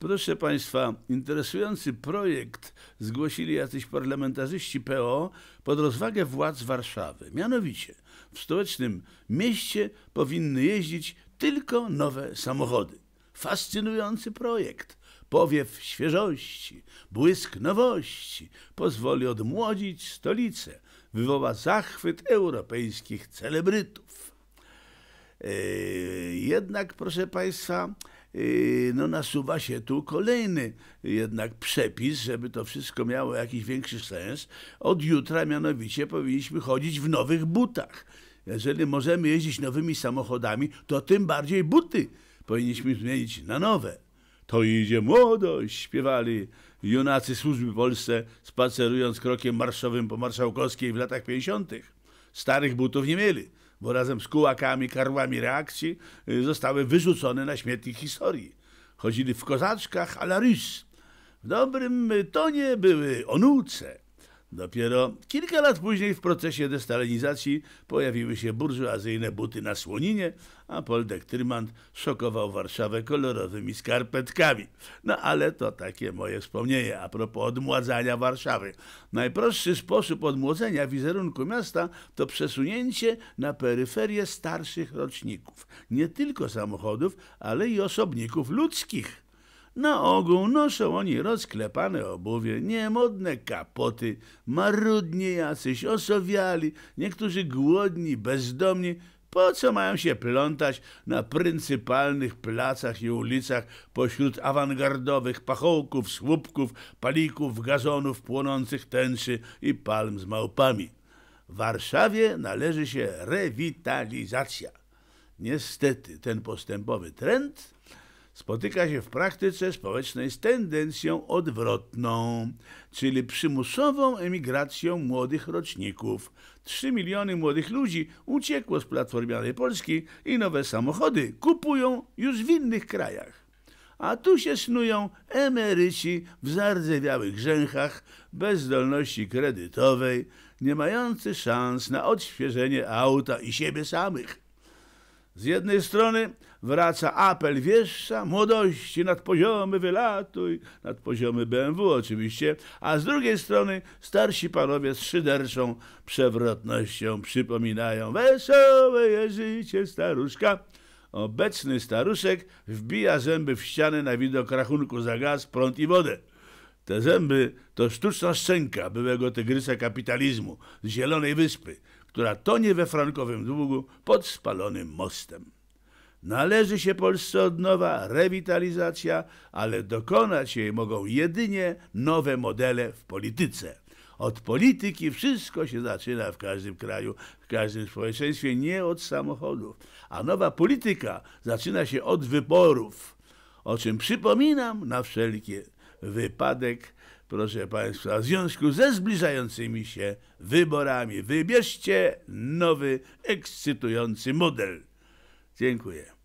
Proszę Państwa, interesujący projekt zgłosili jacyś parlamentarzyści PO pod rozwagę władz Warszawy. Mianowicie w stołecznym mieście powinny jeździć tylko nowe samochody. Fascynujący projekt. Powiew świeżości, błysk nowości pozwoli odmłodzić stolicę, wywoła zachwyt europejskich celebrytów. Yy, jednak, proszę Państwa, no nasuwa się tu kolejny jednak przepis, żeby to wszystko miało jakiś większy sens. Od jutra mianowicie powinniśmy chodzić w nowych butach. Jeżeli możemy jeździć nowymi samochodami, to tym bardziej buty powinniśmy zmienić na nowe. To idzie młodość, śpiewali junacy służby Polsce, spacerując krokiem marszowym po Marszałkowskiej w latach 50. Starych butów nie mieli, bo razem z kułakami, karłami reakcji y, zostały wyrzucone na śmietnik historii. Chodzili w kozaczkach a la. W dobrym tonie były onuce. Dopiero kilka lat później w procesie destalinizacji pojawiły się burżuazyjne buty na słoninie, a Poldek Trymant szokował Warszawę kolorowymi skarpetkami. No ale to takie moje wspomnienie a propos odmładzania Warszawy. Najprostszy sposób odmłodzenia wizerunku miasta to przesunięcie na peryferię starszych roczników. Nie tylko samochodów, ale i osobników ludzkich. Na ogół noszą oni rozklepane obuwie, niemodne kapoty, marudnie jacyś, osowiali, niektórzy głodni, bezdomni. Po co mają się plątać na pryncypalnych placach i ulicach pośród awangardowych pachołków, słupków, palików, gazonów płonących tęczy i palm z małpami? W Warszawie należy się rewitalizacja. Niestety ten postępowy trend spotyka się w praktyce społecznej z tendencją odwrotną, czyli przymusową emigracją młodych roczników. Trzy miliony młodych ludzi uciekło z Platformianej Polski i nowe samochody kupują już w innych krajach. A tu się snują emeryci w zardzewiałych rzęchach, bez zdolności kredytowej, nie mający szans na odświeżenie auta i siebie samych. Z jednej strony wraca apel wieszcza, młodości nad poziomy wylatuj, nad poziomy BMW oczywiście, a z drugiej strony starsi panowie z szyderczą przewrotnością przypominają wesołe życie staruszka. Obecny staruszek wbija zęby w ścianę na widok rachunku za gaz, prąd i wodę. Te zęby to sztuczna szczęka byłego tygrysa kapitalizmu z Zielonej Wyspy, która tonie we frankowym długu pod spalonym mostem. Należy się Polsce od nowa rewitalizacja, ale dokonać jej mogą jedynie nowe modele w polityce. Od polityki wszystko się zaczyna w każdym kraju, w każdym społeczeństwie, nie od samochodów. A nowa polityka zaczyna się od wyborów, o czym przypominam na wszelki wypadek, proszę Państwa, w związku ze zbliżającymi się wyborami. Wybierzcie nowy, ekscytujący model. Dziękuję.